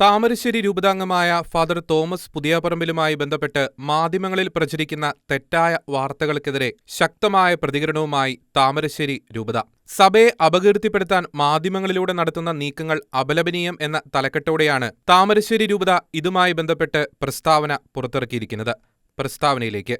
താമരശ്ശേരി രൂപതാംഗമായ ഫാദർ തോമസ് പുതിയപറമ്പിലുമായി ബന്ധപ്പെട്ട് മാധ്യമങ്ങളിൽ പ്രചരിക്കുന്ന തെറ്റായ വാർത്തകൾക്കെതിരെ ശക്തമായ പ്രതികരണവുമായി താമരശ്ശേരി രൂപത. സഭയെ അപകീർത്തിപ്പെടുത്താൻ മാധ്യമങ്ങളിലൂടെ നടത്തുന്ന നീക്കങ്ങൾ അപലപനീയം എന്ന തലക്കെട്ടോടെയാണ് താമരശ്ശേരി രൂപത ഇതുമായി ബന്ധപ്പെട്ട് പ്രസ്താവന പുറത്തിറക്കിയിരിക്കുന്നത്. പ്രസ്താവനയിലേക്ക്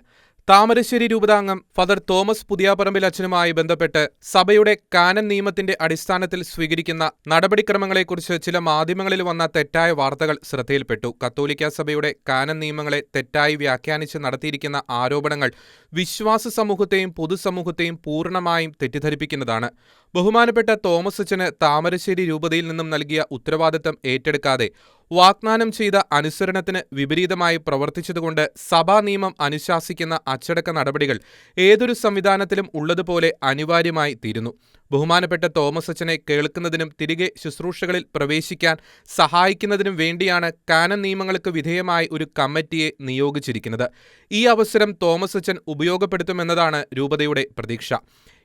താമരശ്ശേരി രൂപതാംഗം ഫാദർ തോമസ് പുതിയാപറമ്പിൽ അച്ഛനുമായി ബന്ധപ്പെട്ട് സഭയുടെ കാനൻ നിയമത്തിന്റെ അടിസ്ഥാനത്തിൽ സ്വീകരിക്കുന്ന നടപടിക്രമങ്ങളെക്കുറിച്ച് ചില മാധ്യമങ്ങളിൽ വന്ന തെറ്റായ വാർത്തകൾ ശ്രദ്ധയിൽപ്പെട്ടു. കത്തോലിക്ക സഭയുടെ കാനൻ നിയമങ്ങളെ തെറ്റായി വ്യാഖ്യാനിച്ച് നടത്തിയിരിക്കുന്ന ആരോപണങ്ങൾ വിശ്വാസ സമൂഹത്തെയും പൊതുസമൂഹത്തെയും പൂർണമായും തെറ്റിദ്ധരിപ്പിക്കുന്നതാണ്. ബഹുമാനപ്പെട്ട തോമസ് അച്ഛന് താമരശ്ശേരി രൂപതയിൽ നിന്നും നൽകിയ ഉത്തരവാദിത്തം ഏറ്റെടുക്കാതെ വാഗ്ദാനം ചെയ്ത അനുസരണത്തിന് വിപരീതമായി പ്രവർത്തിച്ചതുകൊണ്ട് സഭാ നിയമം അനുശാസിക്കുന്ന അച്ചടക്ക നടപടികൾ ഏതൊരു സംവിധാനത്തിലും ഉള്ളതുപോലെ അനിവാര്യമായി തീരുന്നു. ബഹുമാനപ്പെട്ട തോമസ് അച്ഛനെ കേൾക്കുന്നതിനും തിരികെ ശുശ്രൂഷകളിൽ പ്രവേശിക്കാൻ സഹായിക്കുന്നതിനും വേണ്ടിയാണ് കാനൻ നിയമങ്ങൾക്ക് വിധേയമായി ഒരു കമ്മിറ്റിയെ നിയോഗിച്ചിരിക്കുന്നത്. ഈ അവസരം തോമസ് അച്ഛൻ ഉപയോഗപ്പെടുത്തുമെന്നതാണ് രൂപതയുടെ പ്രതീക്ഷ.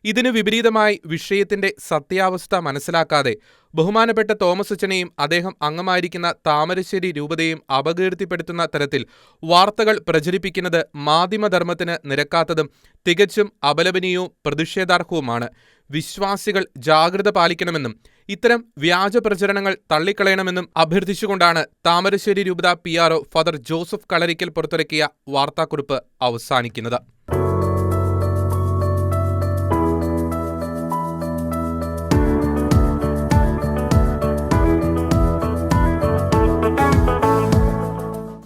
ഇതിനു വിപരീതമായി വിഷയത്തിന്റെ സത്യാവസ്ഥ മനസ്സിലാക്കാതെ ബഹുമാനപ്പെട്ട തോമസ് അച്ഛനെയും അദ്ദേഹം അംഗമായിരിക്കുന്ന താമരശ്ശേരി രൂപതയും അപകീർത്തിപ്പെടുത്തുന്ന തരത്തിൽ വാർത്തകൾ പ്രചരിപ്പിക്കുന്നത് മാധ്യമധർമ്മത്തിന് നിരക്കാത്തതും തികച്ചും അപലപനീയവും പ്രതിഷേധാർഹവുമാണ്. വിശ്വാസികൾ ജാഗ്രത പാലിക്കണമെന്നും ഇത്തരം വ്യാജ പ്രചരണങ്ങൾ തള്ളിക്കളയണമെന്നും അഭ്യർത്ഥിച്ചുകൊണ്ടാണ് താമരശ്ശേരി രൂപത P R father Joseph Kalarickal പുറത്തിറക്കിയ വാർത്താക്കുറിപ്പ് അവസാനിക്കുന്നത്.